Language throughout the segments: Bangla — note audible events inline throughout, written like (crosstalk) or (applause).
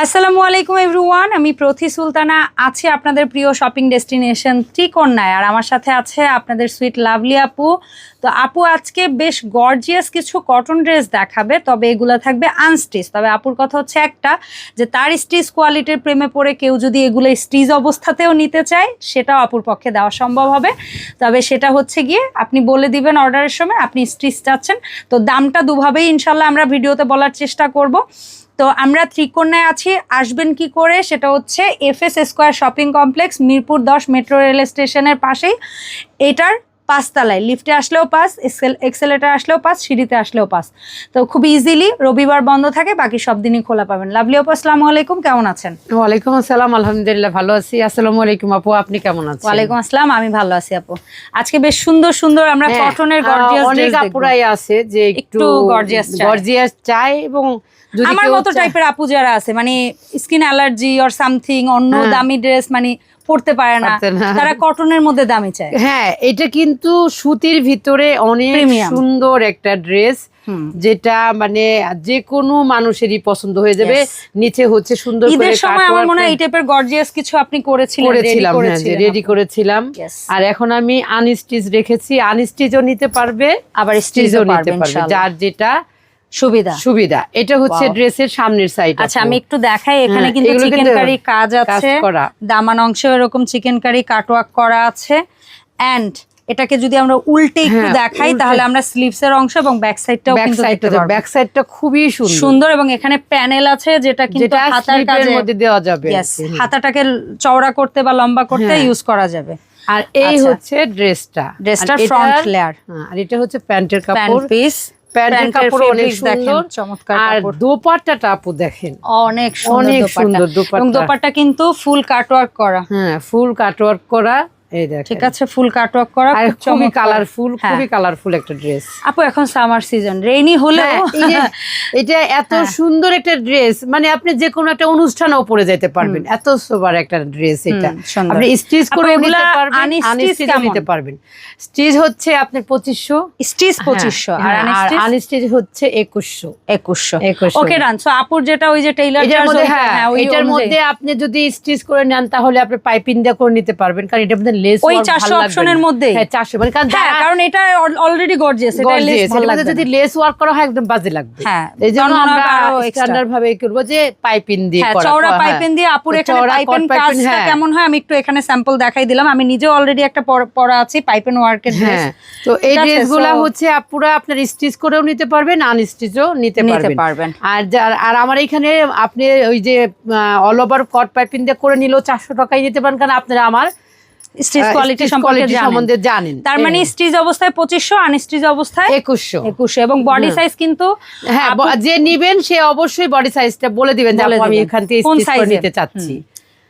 আসসালামু আলাইকুম এভরিওয়ান, আমি প্রথি সুলতানা, আছি আপনাদের প্রিয় শপিং ডেস্টিনেশন ত্রিকন্যায় আর আমার সাথে আছে আপনাদের সুইট লাভলি আপু। তো আপু, আজকে বেশ গর্জিয়াস কিছু কটন ড্রেস দেখাবে, তবে এগুলো থাকবে আনস্টিচ তবে আপুর কথা হচ্ছে একটা, যে তার স্টিচ কোয়ালিটির প্রেমে পড়ে কেউ যদি এগুলো স্টিচ অবস্থাতেও নিতে চায়, সেটাও আপুর পক্ষে দেওয়া সম্ভব হবে। তবে সেটা হচ্ছে গিয়ে, আপনি বলে দিবেন অর্ডারের সময়, আপনি স্টিচ চাচ্ছেন। তো দামটা দুভাবেই ইনশাল্লাহ আমরা ভিডিওতে বলার চেষ্টা করব। তো আমরা ত্রিকোণায় আছি আসবেন কি করে? সেটা হচ্ছে FS square shopping complex Mirpur দশ মেট্রো রেল স্টেশনের পাশেই। এটার পাঁচতলায় লিফটে আসলেও পাস এক্সেলেটার আসলেও পাস সিঁড়িতে আসলেও পাস। তো খুব ইজিলি রবিবার বন্ধ থাকে বাকি সব দিনই খোলা পাবেন। লাভলি আপু আসসালামু আলাইকুম কেমন আছেন? ওয়ালাইকুম আসসালাম আলহামদুলিল্লাহ ভালো আছি। আসসালামু আলাইকুম আপু আপনি কেমন আছেন? ওয়ালাইকুম আসসালাম আমি ভালো আছি আপু। আজকে বেশ সুন্দর সুন্দর আমরা হ্যাঁ, কটনের গর্জিয়াস অনেক আপুরাই আছে যে একটু চায়। গর্জিয়াস চাই এবং আমার মতো টাইপের আপু যারা আছে মানে স্কিন অ্যালার্জি অর সামথিং অন্য হ্যাঁ। দামি ড্রেস মানে পড়তে পারে না তারা কটনের মধ্যে দামি চায়। হ্যাঁ এটা কিন্তু সুতির ভিতরে অনেক সুন্দর একটা ড্রেস। যেটা মানে যে কোনো মানুষেরই পছন্দ হয়ে যাবে। নিচে হচ্ছে সুন্দর ঈদের সময় আমার মনে হয় এই টাইপের গর্জিয়াস কিছু আপনি করেছিলেন করেছিলাম হ্যাঁ রেডি করেছিলাম। আর এখন আমি আনস্টিচ রেখেছি। আনস্টিচও নিতে পারবে আবার স্টিচও নিতে পারবে যার যেটা সুবিধা। সুবিধা। এটা হচ্ছে ড্রেসের সামনের সাইড আচ্ছা আমি একটু দেখাই এখানে হ্যাঁ, কিন্তু চিকেন কারি কাজ আছে। দামান অংশে এরকম চিকেন কারি কাটওয়ার্ক করা আছে। এন্ড এটাকে যদি আমরা উল্টে একটু হ্যাঁ, দেখাই তাহলে আমরা স্লিভস এর অংশ এবং ব্যাক সাইডটাও কিন্তু দেখতে পারব। ব্যাক সাইডটা খুবই সুন্দর। সুন্দর এবং এখানে প্যানেল আছে যেটা কিন্তু হাতার স্লিপের কাজে মধ্যে দেওয়া যাবে। হাতাটাকে চওড়া করতে বা লম্বা করতে হ্যাঁ। ইউজ করা যাবে। আর এই আচ্ছা। হচ্ছে ড্রেসটা। ড্রেসটা ফ্রন্ট লেয়ার হ্যাঁ, আর এটা হচ্ছে প্যান্টের প্যান্ট কাপড়। পিস প্যান্টের কাপড় অনেক সুন্দর চমৎকার আর দোপাট্টাটা আপু দেখেন। অনেক অনেক দোপাট্টা। সুন্দর দোপাট্টা। এবং দোপাট্টা কিন্তু ফুল কাটওয়ার্ক করা। হ্যাঁ ফুল কাটওয়ার্ক করা। এই দেখেন। ঠিক আছে ফুল কাটওয়ার্ক করা খুবই কালারফুল হ্যাঁ। খুবই কালারফুল একটা ড্রেস আপু এখন সামার সিজন রেইনি হলেও হ্যাঁ, (laughs) এটা এত হ্যাঁ। সুন্দর একটা ড্রেস মানে আপনি যে কোনো একটা অনুষ্ঠানেও পরে যেতে পারবেন। এত সোবার একটা ড্রেস এটা। আপনি স্টিচ করে নিতে পারবেন আনস্টিচ নিতে পারবেন। স্টিচ হচ্ছে আপনার পঁচিশশো। স্টিচ পঁচিশশো আর আনস্টিচ হচ্ছে একুশশো। একুশশো। 2100 ওকে রান সো আপুর যেটা ওই যে টেইলার এটার মধ্যে হ্যাঁ এটার মধ্যে আপনি যদি স্টিচ করে নেন তাহলে আপনি পাইপিং দিয়ে করে নিতে পারবেন কারণ এটার মধ্যে লেস ওই 400 অপশনের মধ্যেই? হ্যাঁ চারশো মানে কারণ হ্যাঁ কারণ এটা অলরেডি গর্জিয়াস এটা লেস ভালো এটার যদি লেস ওয়ার্ক করা হয় একদম বাজে লাগবে হ্যাঁ, এই জন্য আমরা স্ট্যান্ডার্ড ভাবে করব যে পাইপিং দিয়ে হ্যাঁ করা চওড়া হ্যাঁ। পাইপেন দিয়ে আপুর এখানে পাইপেন পাইপেন, কাজটা। কেমন হয় আমি একটু এখানে স্যাম্পল দেখাই দিলাম আমি নিজে অলরেডি একটা পর- পরা আছি পাইপেন ওয়ার্কের ড্রেস তো এই ড্রেসগুলো হচ্ছে আপুরা আপনার স্টিচ করেও নিতে পারবেন আনস্টিচও নিতে নিতে পারবেন। আর আর আমার এখানে আপনি ওই যে অল ওভার কট পাইপিং দিয়ে করে নিলেও চারশো টাকায় নিতে পারেন কারণ আপনারা আমার স্টিচ কোয়ালিটি সম্পর্কে জানেন। সম্বন্ধে জানেন। তার মানে স্টিচ অবস্থায় পঁচিশশো আনস্টিচ অবস্থায় একুশশো। একুশশো। এবং বডি হ্যাঁ। সাইজ কিন্তু হ্যাঁ যে নিবেন সে অবশ্যই বডি সাইজটা বলে দিবেন যে আমি এখান থেকে কোন স্টিচ করে নিতে চাচ্ছি।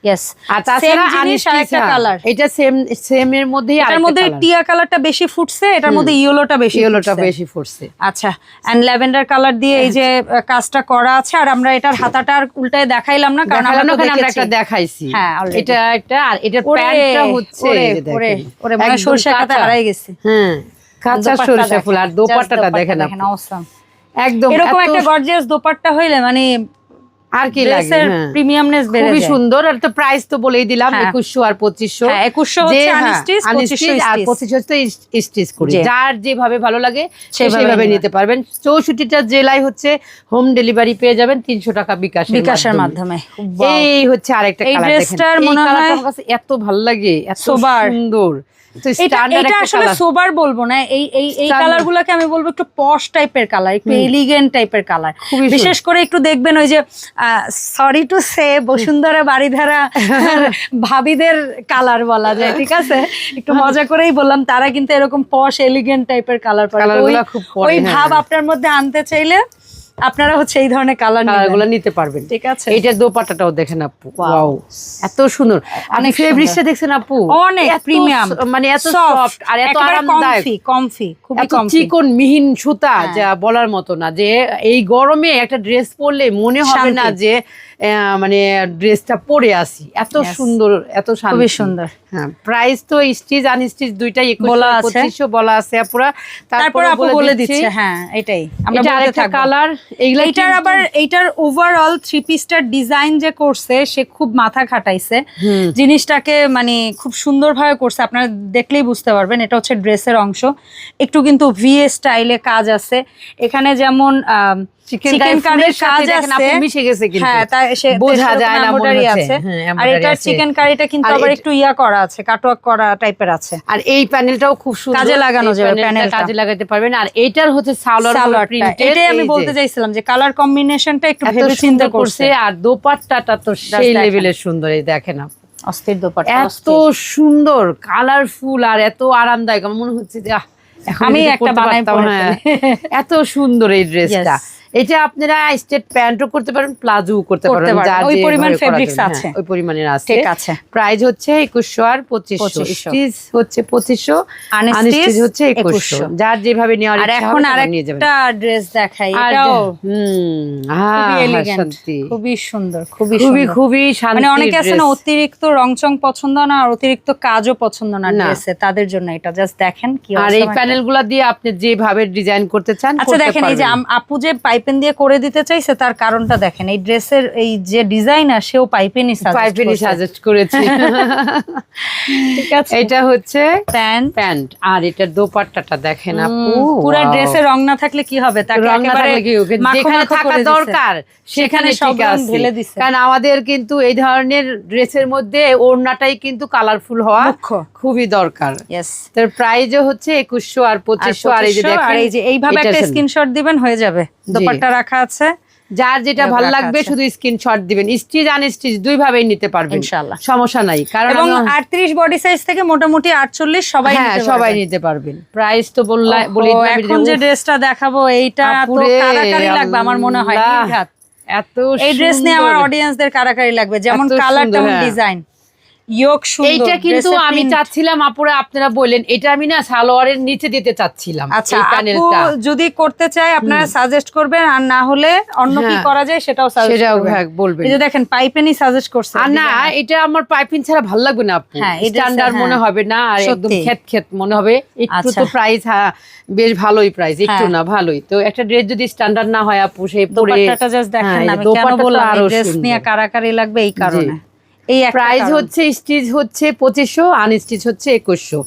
ইয়েস আর তাছাড়া জিনিস আর একটা কালার এটা সেম সেম এর মধ্যেই এটার মধ্যে টিয়া কালারটা বেশি ফুটছে এটার মধ্যে ইয়েলোটা বেশি ইয়েলোটা ফুটছে। বেশি ফুটছে। আচ্ছা এন্ড ল্যাভেন্ডার কালার দিয়ে এই যে (laughs) কাজটা করা আছে আর আমরা এটার হাতাটা আর উল্টায় দেখাইলাম না কারণ আমরা আমরা একটা দেখাইছি। হ্যাঁ। এটা আর প্যান্টটা হচ্ছে ওরে, ওরে, মনে হয় একদম সরষে খাতা হারাই গেছে। হ্যাঁ কাঁচা দোপাট্টা ফুল আর দোপাট্টাটা দেখেন আপনি। একদম এরকম একটা গর্জিয়াস দোপাট্টা হইলে মানে আর কি লাগে? হ্যাঁ। প্রিমিয়ামনেস বেড়ে খুবই সুন্দর। আর তো প্রাইস তো বলেই দিলাম হ্যাঁ। একুশশো আর পঁচিশশো। হ্যাঁ, 2100 হচ্ছে unstitch, 2500 আর stitch। পঁচিশশো হচ্ছে স্টিচ করি। যার যেভাবে ভালো লাগে সেভাবে নিতে পারবেন। চৌষট্টিটা জেলায় হচ্ছে হোম ডেলিভারি পেয়ে যাবেন তিনশো টাকা বিকাশ বিকাশের মাধ্যমে। এই হচ্ছে আরেকটা কালার দেখেন। এই মনে হয় এত ভালো লাগে এত। সুন্দর। তো এটা স্ট্যান্ডার্ড এটা একটা আসলে সোবার বলব না। এই এই এই Standard। আমি বলব একটু পশ টাইপের কালার একটু এলিগেন্ট টাইপের কালার বিশেষ করে একটু দেখবেন ওই যে sorry to say Bashundhara Baridhara (laughs) ভাবিদের কালার বলা যায় ঠিক আছে? একটু মজা করেই বললাম তারা কিন্তু এরকম পশ এলিগেন্ট টাইপের কালার পরে ওই হ্যাঁ। ভাব আপনার মধ্যে আনতে চাইলে আপনারা হচ্ছে এই ধরনের কালার কালারগুলো নিতে পারবেন। ঠিক আছে। এইটার দোপাট্টাটাও দেখেন আপু। ওয়াও এত সুন্দর। অনেক ফেব্রিক্সটা দেখছেন আপু? অনেক প্রিমিয়াম মানে এত সফট আর এত আরামদায়ক। কমফি কমফি খুবই কমফি চিকন মিহিন সুতা হ্যাঁ। যা বলার মতো না যে এই গরমে একটা ড্রেস পরলে মনে হবে না যে মানে ড্রেসটা পরে আসি। এত সুন্দর এত খুবই সুন্দর। হ্যাঁ প্রাইস তো স্টিচ আনস্টিচ দুইটাই বলা আছে। বলা আছে আপুরা। তারপর আপু বলে দিচ্ছে। হ্যাঁ এটাই। আমরা কালার এইগুলা এইটার আবার এইটার ওভারঅল থ্রি পিসটার ডিজাইন যে করছে সে খুব মাথা খাটাইছে। জিনিসটাকে মানে খুব সুন্দরভাবে করছে। আপনারা দেখলেই বুঝতে পারবেন এটা হচ্ছে ড্রেসের অংশ। একটু কিন্তু ভি স্টাইলে কাজ আছে। এখানে যেমন চিকেন চিকেন কারির কাজ আছে। মিশে গেছে কিন্তু। হ্যাঁ তাই সে বোঝা যায় না মনে আছে। হ্যাঁ, আর embroidery চিকেন কারিটা কিন্তু আবার একটু ইয়া করা আছে কাটওয়ার্ক করা টাইপের আছে। আর এই প্যানেলটাও খুব সুন্দর। কাজে লাগানো যাবে প্যানেলটা প্যানেলটা। কাজে লাগাতে পারবেন। আর হচ্ছে সালোয়ার সালোয়ারটা এটাই আমি বলতে চাইছিলাম যে কালার কম্বিনেশনটা একটু ভেবে চিন্তে করছে। আর দোপাট্টাটা তো সেই। লেভেলের সুন্দর এই দেখেন। অস্থির দোপাট্টা এত সুন্দর কালারফুল আর এত আরামদায়ক। আমার মনে হচ্ছে যে আমি একটা বানাই হ্যাঁ। এত সুন্দর এই ড্রেসটা. এটা আপনারা স্টেট প্যান্টও করতে পারেন প্লাজো করতে পারেন ওই পরিমাণ যাবে, আছে। হ্যাঁ, ওই পরিমাণের আছে। ঠিক আছে। প্রাইস হচ্ছে একুশশো আর 2500 স্টিচ হচ্ছে পঁচিশশো। Unstitch আনস্টিচ হচ্ছে 2100 যার যেভাবে নেওয়ার আর এখন আরেকটা ড্রেস দেখাই এটাও হুম খুবই শান্তি খুবই সুন্দর খুবই খুবই। খুবই শান্তি মানে অনেকে আছে না অতিরিক্ত রংচং পছন্দ না আর অতিরিক্ত কাজও পছন্দ না। ড্রেসে তাদের জন্য এটা জাস্ট দেখেন কি আর এই আমার প্যানেলগুলা দিয়ে আপনি যেভাবে ডিজাইন করতে চান আচ্ছা দেখেন এই যে। আপু যে পাইপেন দিয়ে করে দিতে চাইছে তার কারণটা দেখেন। এই ড্রেসের এই যে ডিজাইনার সেও পাইপেনই পাইপেরই সাজেস্ট করেছি। ঠিক আছে। এটা হচ্ছে প্যান্ট। প্যান্ট। আর এটার দোপাট্টাটা দেখেন আপু। পুরো ড্রেসে রং না থাকলে কি হবে? তাকে একেবারে যেখানে থাকা দরকার সেখানে সব ঢেলে দিছে। কারণ আমাদের কিন্তু এই ধরনের ড্রেসের মধ্যে ওড়নাটাই কিন্তু কালারফুল হওয়া খুবই দরকার. তার প্রাইজও হচ্ছে একুশশো আর পঁচিশশো। আর এই যে দেখেন আর এই যে এইভাবে একটা স্ক্রিনশট দিবেন হয়ে যাবে। দোপাট্টা রাখা আছে। যার যেটা ভালো লাগবে। শুধু স্ক্রিনশট দিবেন। স্টিচ আন স্টিচ দুই ভাবেই নিতে পারবেন। ইনশাআল্লাহ। সমস্যা নাই। কারণ এবং আমি- আটত্রিশ বডি সাইজ থেকে মোটামুটি আটচল্লিশ সবাই হ্যাঁ সবাই নিতে পারবেন। প্রাইস তো বললা বলি এখন যে ড্রেসটা দেখাবো এইটা তো কারাকারি লাগবে আমার মনে হয়। নির্ঘাত। এত এই ড্রেস নিয়ে আমার অডিয়েন্সদের কারাকারি লাগবে। যেমন কালার তেমন। ডিজাইন ইয়োগ সুন্দর এইটা কিন্তু আমি চাচ্ছিলাম আপুরা আপনারা বললেন এটা আমি না সালোয়ারের নিচে দিতে চাচ্ছিলাম আচ্ছা এই প্যানেলটা যদি করতে চায় আপনারা সাজেস্ট করবেন আর না হলে অন্য কি হ্যাঁ। করা যায় সেটাও সাজেস্ট করবেন হ্যাঁ, বলবেন এই যে দেখেন পাইপেনই সাজেস্ট করছে আর না এটা আমার পাইপিং ছাড়া ভালো লাগবে না আপু হ্যাঁ, স্ট্যান্ডার্ড হ্যাঁ। মনে হবে না আর একদম। খেত খেত মনে হবে একটু আচ্ছা। তো প্রাইস হ্যাঁ বেশ ভালোই প্রাইস একটু হ্যাঁ। না ভালোই তো একটা ড্রেস যদি স্ট্যান্ডার্ড না হয় আপু সেই পরে দোপাট্টাটা জাস্ট দেখেন হ্যাঁ, আমি কেন বললাম ড্রেস নিয়ে। কারাকারি লাগবে এই কারণে এই প্রাইস। হচ্ছে স্টিচ হচ্ছে পঁচিশশো আনস্টিচ হচ্ছে একুশশো।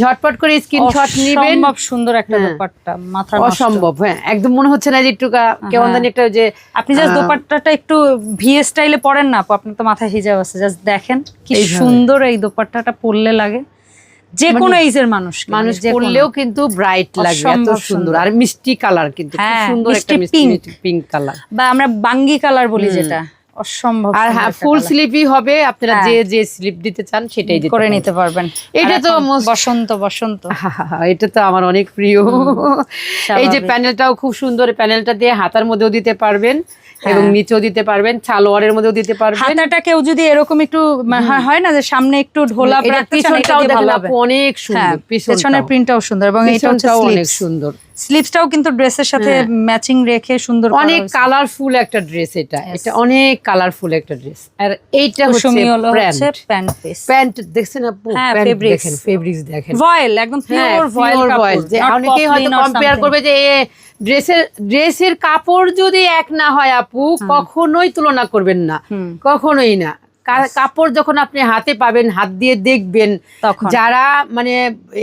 ঝটপট করে স্ক্রিনশট নিবেন। অসম্ভব সুন্দর একটা হ্যাঁ। দোপাট্টা মাথা। অসম্ভব হ্যাঁ একদম মনে হচ্ছে না যে একটু কেমন হ্যাঁ। জানি একটা যে আপনি জাস্ট দোপাট্টাটা একটু ভি স্টাইলে পরেন না আপনার তো মাথায় হিজাব আছে জাস্ট দেখেন কি সুন্দর এই দোপাট্টাটা পরলে লাগে। যে কোনো এইজের মানুষ মানুষ পরলেও কিন্তু ব্রাইট লাগবে এত সুন্দর। আর মিষ্টি কালার কিন্তু হ্যাঁ, সুন্দর একটা মিষ্টি পিঙ্ক কালার বা আমরা বাঙ্গি কালার বলি যেটা। অসম্ভব আর হ্যাঁ ফুল স্লিপই হবে আপনারা হ্যাঁ। যে যে স্লিপ দিতে চান সেটাই করে নিতে পারবেন। এটা তো বসন্ত বসন্ত। এটা তো আমার অনেক প্রিয়। এই যে প্যানেলটাও খুব সুন্দর প্যানেলটা দিয়ে হাতার মধ্যেও দিতে পারবেন এবং হ্যাঁ। নিচেও দিতে পারবেন সালোয়ারের মধ্যেও দিতে পারবেন। হাতাটা কেউ যদি এরকম একটু মা- হয়- না যে সামনে একটু ঢোলা পিছনটাও অনেক সুন্দর পেছনের প্রিন্টটাও সুন্দর এবং এটা অনেক সুন্দর। স্লিপসটাও কিন্তু ড্রেসের সাথে ম্যাচিং রেখে সুন্দর অনেক কালারফুল একটা ড্রেস এটা। এটা অনেক কালারফুল একটা ড্রেস আর এইটা হচ্ছে প্যান্ট। প্যান্ট দেখছেন আপু? হ্যাঁ, প্যান্ট. দেখেন ফেব্রিক্স দেখেন। ভয়েল একদম হ্যাঁ পিওর ভয়েল pure কাপড় যে অনেকেই হয়তো কম্পেয়ার করবে যে ড্রেসের ড্রেসের কাপড় যদি এক না হয় আপু কখনোই তুলনা করবেন না। কখনোই না। কাপড় যখন আপনি হাতে পাবেন হাত দিয়ে দেখবেন তখন। যারা মানে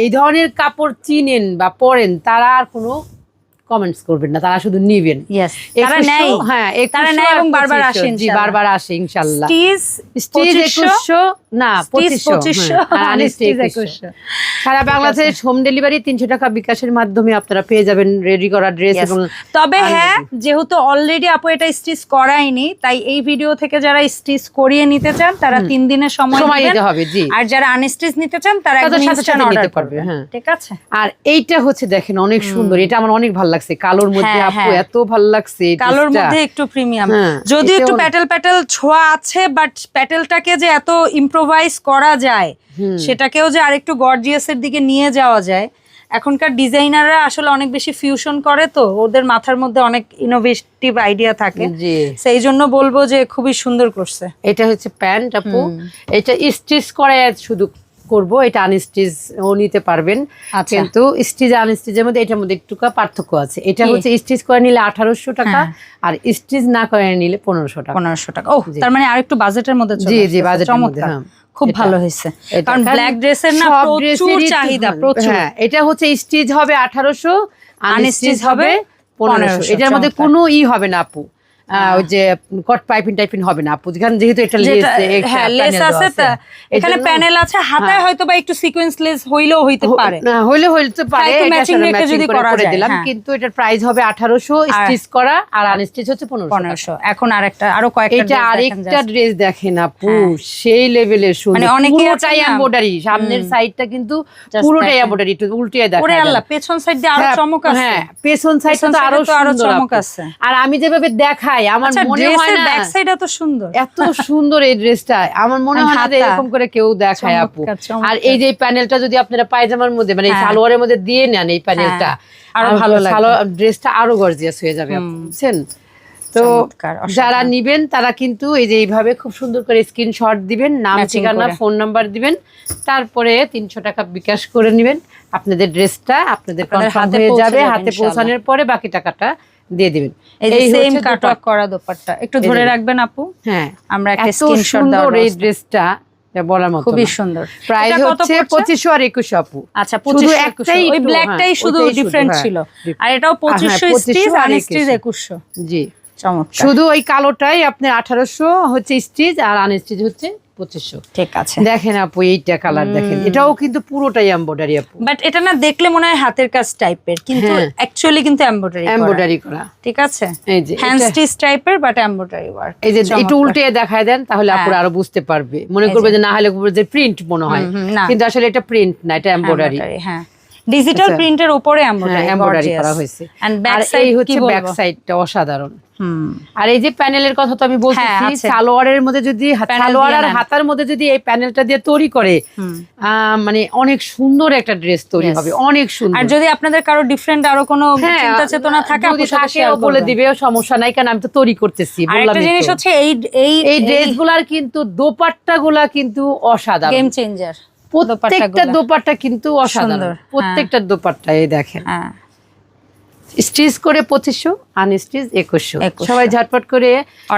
এই ধরনের কাপড় চিনেন বা পরেন তারা আর কোনো কমেন্টস করবেন না তারা শুধু নিবেন। তারা নেয় হ্যাঁ তারা নেয় এবং বারবার আসে জি বারবার আসে ইনশাল্লাহ। স্টিচ স্টিচ 2500 না স্টিচ পঁচিশশো পঁচিশশো। হ্যাঁ, আনিস স্টিচ 2100 একুশশো। সারা বাংলাদেশে হোম ডেলিভারি তিনশো টাকা বিকাশের মাধ্যমে আপনারা পেয়ে যাবেন রেডি করা ড্রেস এবং তবে হ্যাঁ যেহেতু অলরেডি আপু এটা স্টিচ তাই এই ভিডিও থেকে যারা স্টিচ করিয়ে নিতে চান তারা তিন দিনের সময় সময় দিবেন। হবে জি। আর যারা আনস্টিচ নিতে চান তারা তাদের একদম ইনস্ট্যান্ট অর্ডার করবে হ্যাঁ। ঠিক আছে? আর এইটা হচ্ছে দেখেন অনেক সুন্দর এটা আমার অনেক ভালো লাগছে। কালোর মধ্যে হ্যাঁ, আপু হ্যাঁ। এত ভালো লাগছে কালোর মধ্যে একটু প্রিমিয়াম যদিও একটু প্যাটেল প্যাটেল ছোঁয়া আছে বাট প্যাটেলটাকে যে এত ইম্প্রোভাইজ করা যায় সেটাকেও যে আরেকটু গর্জিয়াস এর দিকে নিয়ে যাওয়া যায়। এখনকার ডিজাইনাররা আসলে অনেক বেশি ফিউশন করে তো ওদের মাথার মধ্যে অনেক ইনোভেটিভ আইডিয়া থাকে। সেই জন্য বলব যে খুবই সুন্দর করছে। এটা হচ্ছে প্যান্ট আপু। এটা স্টিচ করে শুধু করব এটা আনস্টিচ ও নিতে পারবেন। আচ্ছা। কিন্তু স্টিচ আনস্টিচের মধ্যে এটার মধ্যে একটু পার্থক্য আছে। এটা হচ্ছে স্টিচ করে নিলে আঠারোশো টাকা হ্যাঁ। আর স্টিচ না করে নিলে পনেরোশো টাকা। পনেরোশো টাকা। ও তার মানে আরেকটু বাজেটের মধ্যে জি জি বাজেটের মধ্যে হ্যাঁ। খুব ভালো হয়েছে। কারণ ব্ল্যাক ড্রেসের না প্রচুর চাহিদা প্রচুর। হ্যাঁ এটা হচ্ছে স্টিচ হবে আঠারোশো আনস্টিচ হবে পনেরোশো। এটার মধ্যে কোনো ই হবে না আপু। ওই যে কট পাইপিং টাইপিং হবে না আপু। যেখানে যেহেতু এটা লেস হ্যাঁ লেস আছে এখানে প্যানেল আছে হাতায় হ্যাঁ। হয়তো বা একটু সিকোয়েন্স লেস হইলেও হইতে পারে। হইলে হইতে পারে রেখে matching যদি করা যায়, দিলাম হ্যাঁ। কিন্তু এটার প্রাইস হবে আঠারোশো স্টিচ করা আর আনস্টিচ হচ্ছে পনেরোশো পনেরোশো। এখন আরেকটা আরও কয়েকটা এটা আরেকটা ড্রেস দেখেন আপু। সেই লেভেলের সুন্দর। মানে অনেকেই না- এমব্রয়ডারি সামনের। সাইডটা কিন্তু পুরোটাই। এমব্রয়ডারি একটু ওরে দেখা আল্লাহ পেছন সাইড দিয়ে আরও চমক আছে। হ্যাঁ পেছন সাইডটা পেছন তো আরও আরও চমক আছে। আর আমি যেভাবে দেখাই আমার আচ্ছা মনে হয় না ব্যাক সাইড এত সুন্দর। এত সুন্দর এই ড্রেসটা। আমার মনে হয় না এরকম করে কেউ দেখায় আপু। আর এই যে প্যানেলটা যদি আপনারা পায়জামার মধ্যে মানে হ্যাঁ। সালোয়ারের মধ্যে দিয়ে নেন এই প্যানেলটা আরও ভালো। ড্রেসটা আরও গর্জিয়াস হয়ে যাবে বুঝছেন? তো যারা নিবেন তারা কিন্তু এই যে এইভাবে খুব সুন্দর করে স্ক্রিনশট দিবেন নাম ঠিকানা ফোন নাম্বার দিবেন তারপরে তিনশো টাকা বিকাশ করে নেবেন। আপনাদের ড্রেসটা আপনাদের হাতে হয়ে যাবে যাবে হাতে পৌঁছানোর পরে বাকি টাকাটা দিয়ে দিবেন। এই সেম হচ্ছে করা দোপাট্টা। একটু ধরে রাখবেন আপু। হ্যাঁ। আমরা একটা স্ক্রিনশট সুন্দর এই ড্রেসটা বলার মতো খুবই সুন্দর। প্রাইস হচ্ছে আর আপু। আচ্ছা শুধু ওই ব্ল্যাকটাই হ্যাঁ, শুধু ডিফারেন্ট হ্যাঁ, ছিল। আর এটাও 2500 স্টিচ আর আর স্টিচ 2100 একুশশো। জি। চমৎকার। শুধু ওই কালোটাই আপনার আঠারোশো হচ্ছে স্টিচ আর আনস্টিচ হচ্ছে পঁচিশশো। ঠিক আছে। দেখেন আপু এইটা কালার দেখেন। এটাও কিন্তু পুরোটাই এম্বয়ডারি আপু। বাট এটা না দেখলে মনে হয় হাতের কাজ টাইপের কিন্তু হ্যাঁ। অ্যাকচুয়ালি কিন্তু এম্বয়ডারি করা। ঠিক আছে? এই যে হ্যান্ড স্টিচ টাইপের বাট এমব্রয়ডারি ওয়ার্ক এই যে একটু উল্টে দেখায় দেন তাহলে আপুর হ্যাঁ। আরও বুঝতে পারবে। মনে করবে যে। না হলে যে প্রিন্ট মনে হয়। কিন্তু আসলে এটা প্রিন্ট না এটা এম্বয়ডারি হ্যাঁ। ডিজিটাল আচ্ছা। প্রিন্টের উপরে এমব্রয়ডারি করা হয়েছে। এন্ড আর ব্যাক এই সাইড হচ্ছে ব্যাক সাইডটা অসাধারণ। হুম। আর এই যে প্যানেলের কথা তো আমি বলতেছি হ্যাঁ। সালোয়ারের মধ্যে যদি সালোয়ার আর হাতার মধ্যে যদি এই প্যানেলটা দিয়ে তৈরি করে মানে অনেক সুন্দর একটা ড্রেস তৈরি হবে অনেক সুন্দর। আর যদি আপনাদের কারও ডিফারেন্ট আরও কোনো হ্যাঁ, চিন্তা চেতনা থাকে আপুর সাথে থাকে বলে। দিবে সমস্যা নাই কারণ আমি তো তৈরি করতেছি বললাম একটা জিনিস হচ্ছে এই এই এই ড্রেসগুলার কিন্তু দোপাট্টা গুলা কিন্তু অসাধারণ। গেম চেঞ্জার প্রত্যেকটা দোপাট্টা কিন্তু অসাধারণ। হ্যাঁ। প্রত্যেকটা দোপাট্টা এই দেখেন। হ্যাঁ। স্টিচ করে পঁচিশশো আনস্টিচ একুশশো। 2100 সবাই ঝটপট করে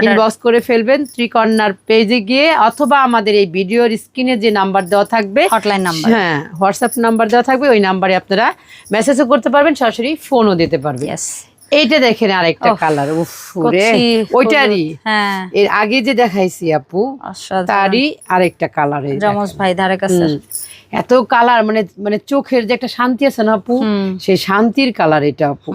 ইনবক্স করে ফেলবেন ত্রিকর্ণার পেজে গিয়ে অথবা আমাদের এই ভিডিওর স্ক্রিনে যে নাম্বার দেওয়া থাকবে হটলাইন নাম্বার হ্যাঁ হোয়াটসঅ্যাপ নাম্বার দেওয়া থাকবে ওই নাম্বারে আপনারা মেসেজও করতে পারবেন সরাসরি ফোনও দিতে পারবেন। এইটা দেখেন আরেকটা কালার উফরে ওইটারই। হ্যাঁ। এর আগে যে দেখাইছি আপু তারই আরেকটা কালার জমজ ভাই ধারে কাছে। এত কালার মানে মানে চোখের যে একটা শান্তি আছে না আপু? সেই শান্তির কালার এটা আপু।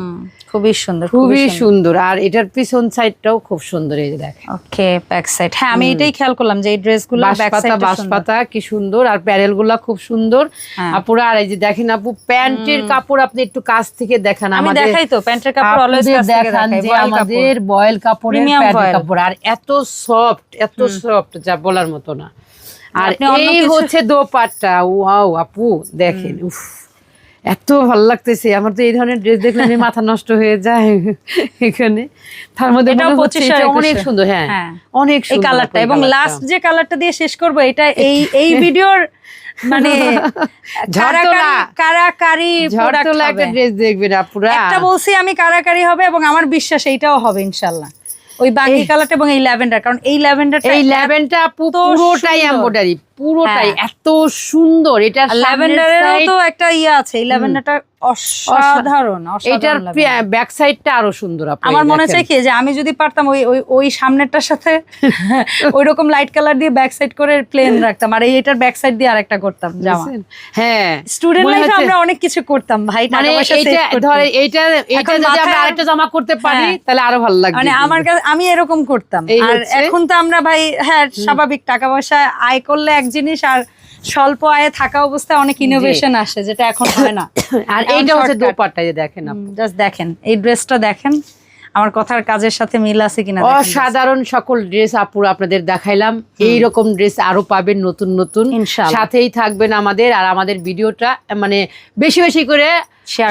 খুবই সুন্দর খুবই সুন্দর। আর এটার পিছন সাইডটাও খুব সুন্দর এই যে দেখেন। ওকে ব্যাক সাইড হ্যাঁ আমি এটাই খেয়াল করলাম যে এই ড্রেসগুলো ব্যাক বাঁশপাতা সাইড বাঁশপাতা কি সুন্দর। আর প্যারেলগুলা খুব সুন্দর। হ্যাঁ। আপুরা আর এই যে দেখেন আপু প্যান্টের কাপড় আপনি একটু কাছ থেকে দেখান আমি দেখাই তো প্যান্টের কাপড় অলওয়েজ কাছ থেকে দেখান দেখাই আমাদের বয়েল কাপড়ের প্যান্টের কাপড়। আর এত সফট এত সফট যা বলার মতো না। আর এই হচ্ছে দোপাট্টা। ওয়াও আপু দেখেন উফ এত ভালো লাগতেছে। আমার তো এই ধরনের ড্রেস দেখলে আমি মাথা নষ্ট হয়ে যায় এখানে। তার মধ্যে এটাও হচ্ছে 25 এটা আর অনেক 21 সুন্দর হ্যাঁ হ্যাঁ। অনেক এই কালারটা এবং লাস্ট যে কালারটা দিয়ে শেষ করব এটা এই (laughs) এই ভিডিওর মানে। কারাকারি একটা ড্রেস দেখবেন আপুরা। একটা বলছি আমি কারাকারি হবে এবং আমার বিশ্বাস এইটাও হবে ইনশাল্লাহ। ওই বাকি কালারটা এবং এই ল্যাভেন্ডার কারণ এই ল্যাভেন্ডারটা এই ল্যাভেন্ডারটা পুরোটাই। এমব্রয়ডারি পুরোটাই হ্যাঁ। এত সুন্দর। এটা ল্যাভেন্ডারেরও তো একটা ইয়ে আছে ল্যাভেন্ডারটা অসাধারণ এটার ব্যাক সাইডটা আরও সুন্দর আমার মনে। চাই কি যে আমি যদি পারতাম ওই ওই ওই সামনেরটার সাথে ওই রকম লাইট কালার দিয়ে ব্যাক সাইড করে প্লেন রাখতাম আর ব্যাক সাইড দিয়ে আরেকটা করতাম জামা। হ্যাঁ স্টুডেন্ট লাইফে আমরা অনেক কিছু করতাম ভাই মানে এইটা ধরে এইটা এইটা যদি আমরা আরেকটা জামা করতে পারি হ্যাঁ। তাহলে আরও ভালো লাগবে মানে আমার কাছে আমি এরকম করতাম। আর এখন তো আমরা ভাই হ্যাঁ স্বাভাবিক টাকা পয়সা আয় করলে এক জিনিস আর স্বল্প আয়ে থাকা অবস্থায় অনেক ইনোভেশন আসে যেটা এখন হয় না। (coughs) আর এইটা হচ্ছে। দোপাট্টা যে দেখেন জাস্ট দেখেন। এই ড্রেসটা দেখেন। আমার কথার কাজের সাথে মিল আছে কিনা অসাধারণ সকল ড্রেস আপুর আপনাদের দেখাইলাম। এই রকম ড্রেস আরও পাবেন নতুন নতুন। সাথেই থাকবেন আমাদের আর আমাদের ভিডিওটা মানে বেশি বেশি করে।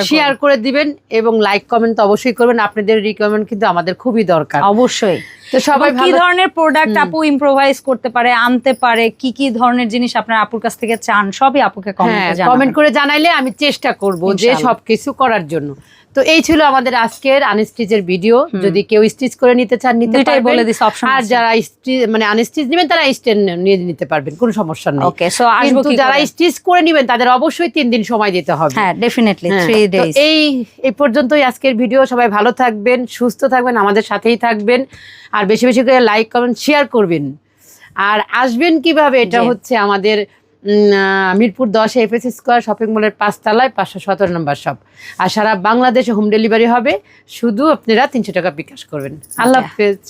শেয়ার করে দিবেন এবং লাইক কমেন্ট তো অবশ্যই করবেন। আপনাদের রিকমেন্ড কিন্তু আমাদের খুবই দরকার। অবশ্যই। তো সবাই কি ধরনের প্রোডাক্ট আপু ইম্প্রোভাইজ করতে পারে আনতে পারে কি কি ধরনের জিনিস আপনার আপুর কাছ থেকে চান সবই আপুকে হ্যাঁ কমেন্টে কমেন্ট করে জানাইলে আমি চেষ্টা করব যে সবকিছু করার জন্য। তো এই ছিল আমাদের আজকের আনস্টিচের ভিডিও। যদি কেউ স্টিচ করে নিতে চান নিতে দুইটাই বলে দিছি, option আর যারা স্টিচ মানে আনস্টিচ নেবেন তারা স্টেন নিয়ে নিতে পারবেন কোনো সমস্যা নেই। ওকে সো আসব কি যারা স্টিচ করে নেবেন তাদের অবশ্যই তিন দিন সময় দিতে হবে। হ্যাঁ ডেফিনেটলি হ্যাঁ, থ্রি তো ডেজ এই এই পর্যন্তই আজকের ভিডিও। সবাই ভালো থাকবেন সুস্থ থাকবেন আমাদের সাথেই থাকবেন। আর বেশি বেশি করে লাইক কমেন্ট শেয়ার করবেন। আর আসবেন কীভাবে? এটা হচ্ছে আমাদের মিরপুর দশ এফ এস স্কোয়ার শপিং মলের পাঁচতলায় পাঁচশো সতেরো নম্বর শপ। আর সারা বাংলাদেশে হোম ডেলিভারি হবে। শুধু আপনারা তিনশো টাকা বিকাশ করবেন। আল্লাহ Okay. হাফেজ।